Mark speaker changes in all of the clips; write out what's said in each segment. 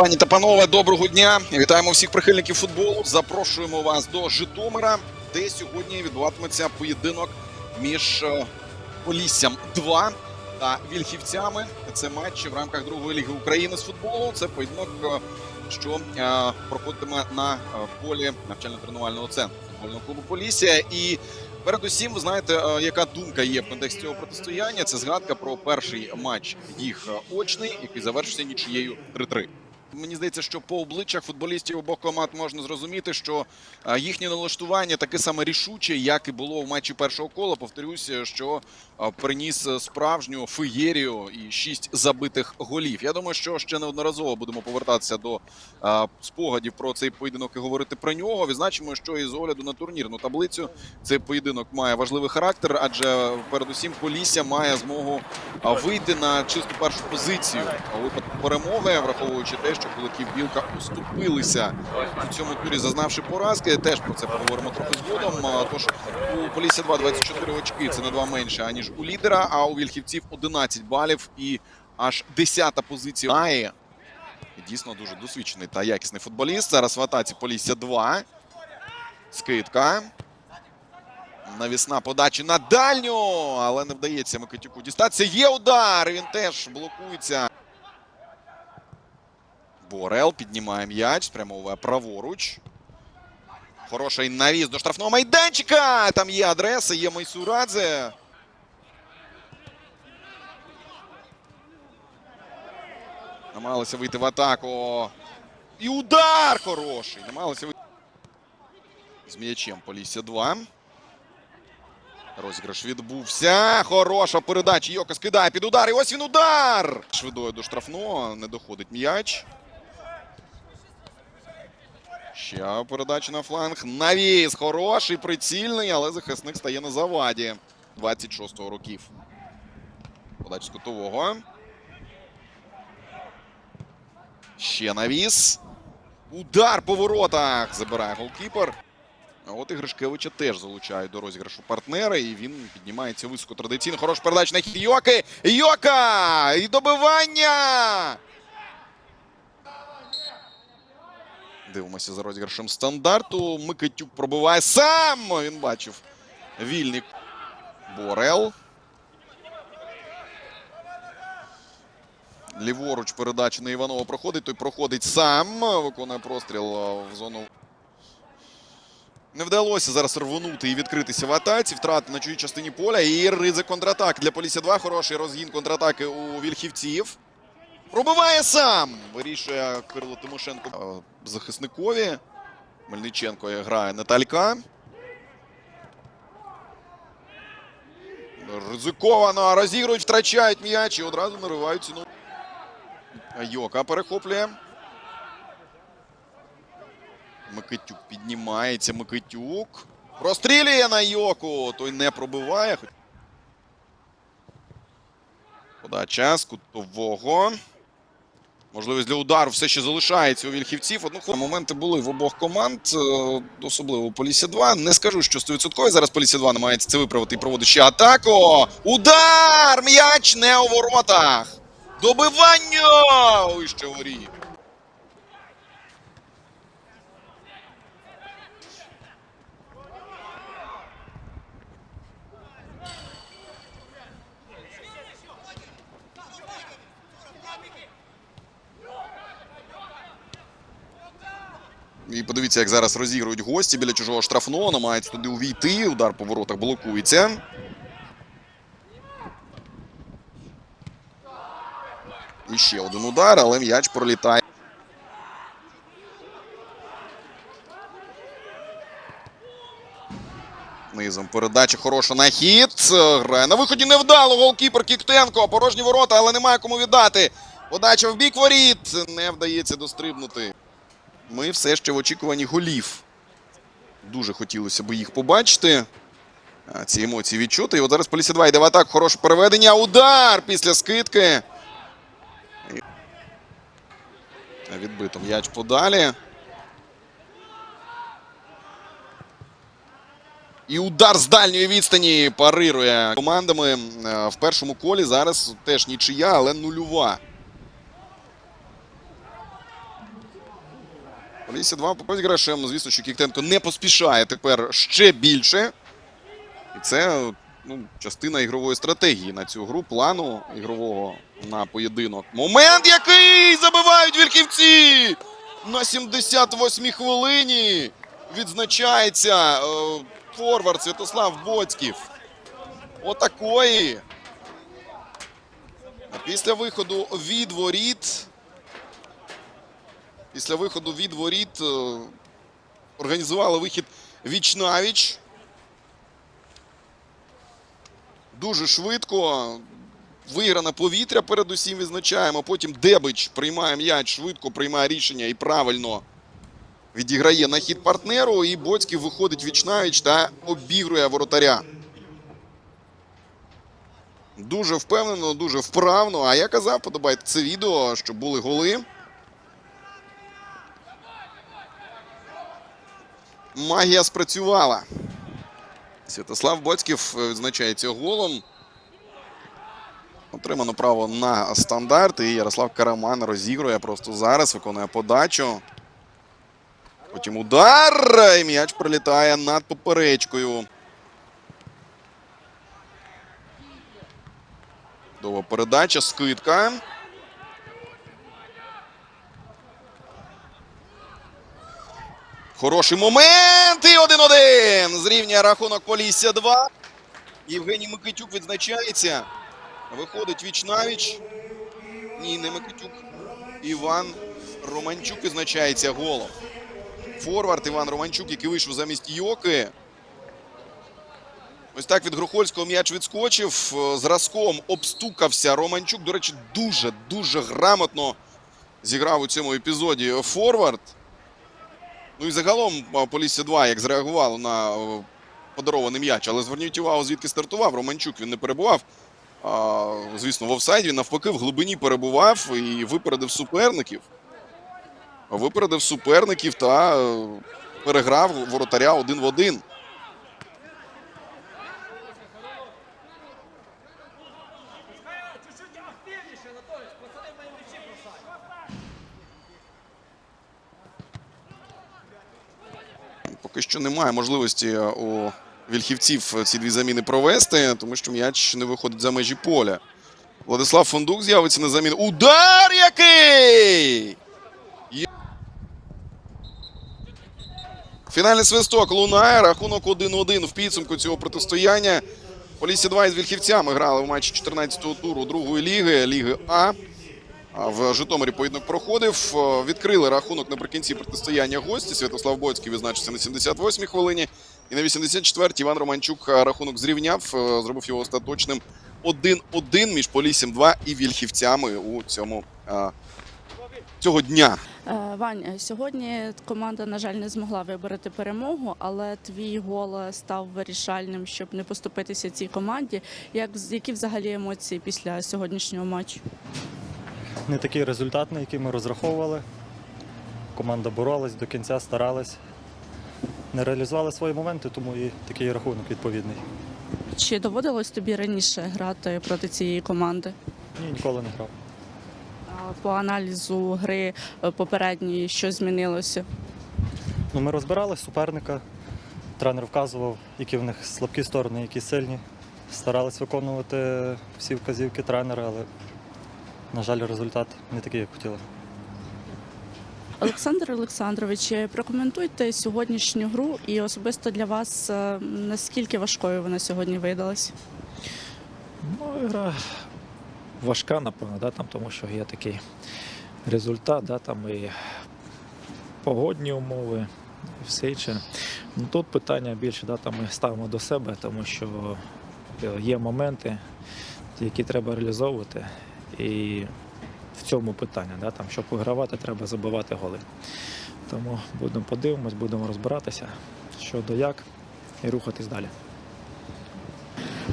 Speaker 1: Пані та панове, доброго дня! Вітаємо всіх прихильників футболу. Запрошуємо вас до Житомира, де сьогодні відбуватиметься поєдинок між е, Поліссям 2 та Вільхівцями. Це матч в рамках другої ліги України з футболу. Це поєдинок, е, що е, проходитиме на полі навчально-тренувального центру футбольного клубу Полісся. І передусім, ви знаєте, яка думка є в контексті цього протистояння. Це згадка про перший матч їх очний, який завершився нічиєю 3-3. Мені здається, що по обличчях футболістів обох команд можна зрозуміти, що е, їхнє налаштування таке саме рішуче, як і було в матчі першого кола. Повторюся, що е, приніс справжню феєрію і шість забитих голів. Я думаю, що ще неодноразово будемо повертатися до е, спогадів про цей поєдинок і говорити про нього. Відзначимо, що і з огляду на турнірну таблицю цей поєдинок має важливий характер, адже передусім Полісся має змогу вийти на чисту першу позицію у випадку перемоги, враховуючи те, що кулаків Білка уступилися у цьому турі, зазнавши поразки. Теж про це поговоримо трохи згодом. Тож у Полісся 2 24 очки. Це на два менше аніж у лідера. А у Вільхівців 11 балів і аж 10-та позиція має. Дійсно дуже досвідчений та якісний футболіст. Зараз в атаці Полісся 2. Скидка. Навісна подача на дальню, але не вдається Микитюку дістатися. Є удар. Він теж блокується. Борел піднімає м'яч, спрямовує праворуч. Хороший навіс до штрафного майданчика. Там є адреса, є Майсурадзе. Намагалися вийти в атаку. І удар хороший. Намагалися вийти. З м'ячем Полісся 2. Розіграш відбувся. Хороша передача. Йока скидає під удар. І ось він удар. Швидою до штрафного. Не доходить м'яч. Ще передача на фланг. Навіс. Хороший, прицільний, але захисник стає на заваді. 26-го років. Подача з кутового. Ще навіс. Удар по воротах. Забирає голкіпер. А от і Гришкевича теж залучають до розіграшу партнери, і він піднімається високо традиційно. Хороша передача на хід Йоки. Йока! І добивання! Дивимося за розіграшем стандарту. Микитюк пробиває сам. Він бачив вільний Борел. Ліворуч передача на Іванова проходить. Той проходить сам. Виконує простріл в зону. Не вдалося зараз рвонути і відкритися в атаці. Втрати на чужій частині поля. І ризик контратак для Полісся 2. Хороший розгін контратаки у вільхівців. Пробиває сам. Вирішує Кирило Тимошенко захисникові. Мельниченко грає Наталька. Ризиковано розігрують, втрачають м'яч і одразу наривають ціну. Йока перехоплює. Микитюк піднімається. Микитюк. Прострілює на Йоку. Той не пробиває. Подача з кутового. Можливість для удару все ще залишається у вільхівців. Одну моменти були в обох команд, е, особливо у Полісі 2. Не скажу, що 100%. Зараз Полісі 2 намагається це виправити і проводить ще атаку. Удар! М'яч не у воротах. Добивання! Ой, ще воріт. І подивіться, як зараз розігрують гості біля чужого штрафного, намагаються туди увійти. Удар по воротах блокується. І ще один удар, але м'яч пролітає. Низом передача хороша на хід. Грає на виході невдало. Голкіпер Кіктенко. Порожні ворота, але немає кому віддати. Подача в бік воріт. Не вдається дострибнути. Ми все ще в очікуванні голів. Дуже хотілося б їх побачити. Ці емоції відчути. І от зараз Полісся 2 йде в атаку. Хороше переведення. Удар після скидки. Відбито м'яч подалі. І удар з дальньої відстані парирує командами Е, в першому колі. Зараз теж нічия, але нульова. Полісся 2 по розіграшем. Звісно, що Кіктенко не поспішає тепер ще більше. І це ну, частина ігрової стратегії на цю гру, плану ігрового на поєдинок. Момент, який забивають вільхівці! На 78-й хвилині відзначається е, форвард Святослав Боцьків. Отакої. А після виходу від воріт. Після виходу від воріт е, організували вихід віч навіч. Дуже швидко. Вигране повітря передусім відзначаємо. Потім Дебич приймає м'яч, швидко приймає рішення і правильно відіграє на хід партнеру. І Боцький виходить віч навіч та обігрує воротаря. Дуже впевнено, дуже вправно. А я казав, подобайте це відео, щоб були голи. Магія спрацювала. Святослав Боцьків е, відзначається голом. Отримано право на стандарт. І Ярослав Караман розігрує просто зараз, виконує подачу. Потім удар. І м'яч прилітає над поперечкою. Довга передача, скидка. Хороший момент. І 1-1. Зрівнює рахунок Полісся 2. Євгеній Микитюк відзначається. Виходить віч навіч. Ні, не Микитюк. Іван Романчук відзначається голом. Форвард Іван Романчук, який вийшов замість Йоки. Ось так від Грохольського м'яч відскочив. Зразком обстукався. Романчук, до речі, дуже-дуже грамотно зіграв у цьому епізоді форвард. Ну і загалом Полісся 2 як зреагувало на подарований м'яч. Але зверніть увагу, звідки стартував. Романчук він не перебував. А, звісно, в офсайді навпаки в глибині перебував і випередив суперників. Випередив суперників та е, переграв воротаря один в один. Поки що немає можливості у вільхівців ці дві заміни провести, тому що м'яч не виходить за межі поля. Владислав Фондук з'явиться на заміну. Удар який! Фінальний свисток лунає. Рахунок 1-1 в підсумку цього протистояння. Полісся 2 із вільхівцями грали в матчі 14-го туру другої ліги, Ліги А. В Житомирі поєдинок проходив. Е, Відкрили рахунок наприкінці протистояння гості. Святослав Боцький відзначився на 78-й хвилині. І на 84-й Іван Романчук е, рахунок зрівняв, е, зробив його остаточним 1-1 між Поліссям 2 і Вільхівцями у цьому цього дня.
Speaker 2: Вань, сьогодні команда, на жаль, не змогла вибороти перемогу, але твій гол став вирішальним, щоб не поступитися цій команді. Як які взагалі емоції після сьогоднішнього матчу?
Speaker 3: Не такий результат, на який ми розраховували. Команда боролась до кінця, старалась. Не реалізували свої моменти, тому і такий рахунок відповідний.
Speaker 2: Чи доводилось тобі раніше грати проти цієї команди?
Speaker 3: Ні, ніколи не грав.
Speaker 2: А По аналізу гри е, попередньої, що змінилося?
Speaker 3: Ну, ми розбирали суперника. Тренер вказував, які в них слабкі сторони, які сильні. Старались виконувати всі вказівки тренера, але, на жаль, результат не такий, як хотіли.
Speaker 2: Олександр Олександрович, прокоментуйте сьогоднішню гру і особисто для вас е, наскільки важкою вона сьогодні видалась?
Speaker 4: Ну, гра важка, напевно, да, там, тому що є такий результат, да, там і погодні умови, і все інше. Ну, тут питання більше да, там ми ставимо до себе, тому що е, є моменти, які треба реалізовувати. І в цьому питання, да, там, щоб вигравати, треба забивати голи. Тому будемо подивимось, будемо розбиратися, що до як, і рухатись далі.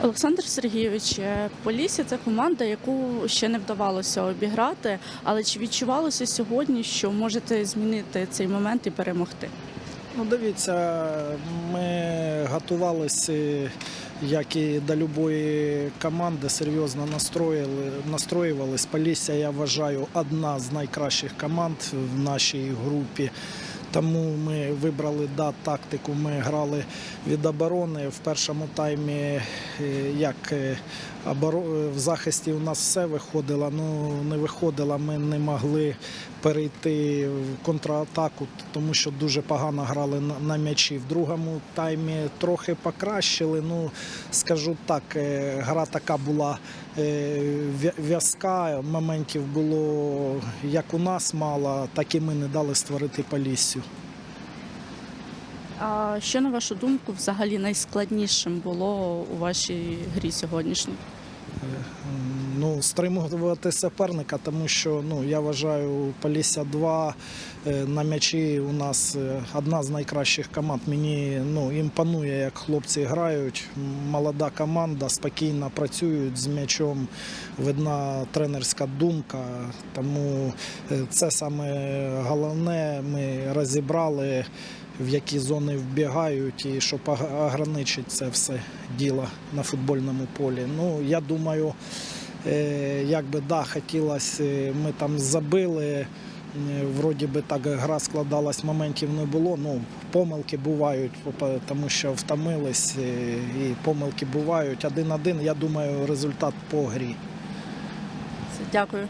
Speaker 2: Олександр Сергійович, е, Полісся це команда, яку ще не вдавалося обіграти. Але чи відчувалося сьогодні, що можете змінити цей момент і перемогти?
Speaker 5: Ну, дивіться, ми готувалися, як і до будь-якої команди, серйозно настроїли, настроювались. Полісся, я вважаю, одна з найкращих команд в нашій групі. Тому ми вибрали да, тактику. Ми грали від оборони. В першому таймі е, як е, в захисті у нас все виходило, ну не виходило. Ми не могли перейти в контратаку, тому що дуже погано грали на, м'ячі. В другому таймі трохи покращили. Ну скажу так, е, гра така була е, в'язка. Моментів було як у нас мало, так і ми не дали створити Поліссю.
Speaker 2: А що на вашу думку взагалі найскладнішим було у вашій грі сьогоднішній?
Speaker 5: Ну, стримувати суперника, тому що ну, я вважаю, Полісся 2 е, на м'ячі у нас е, одна з найкращих команд. Мені ну, імпонує, як хлопці грають. Молода команда, спокійно працюють з м'ячом. Видна тренерська думка. Тому е, це саме головне. Ми розібрали, в які зони вбігають, і щоб ограничити це все діло на футбольному полі. Ну, я думаю. Е, Як би да, хотілося, е, ми там забили. е, Вроді би так гра складалась, моментів не було. Ну, помилки бувають, тому що втомились і помилки бувають. Один-один, я думаю, результат по грі.
Speaker 2: Дякую.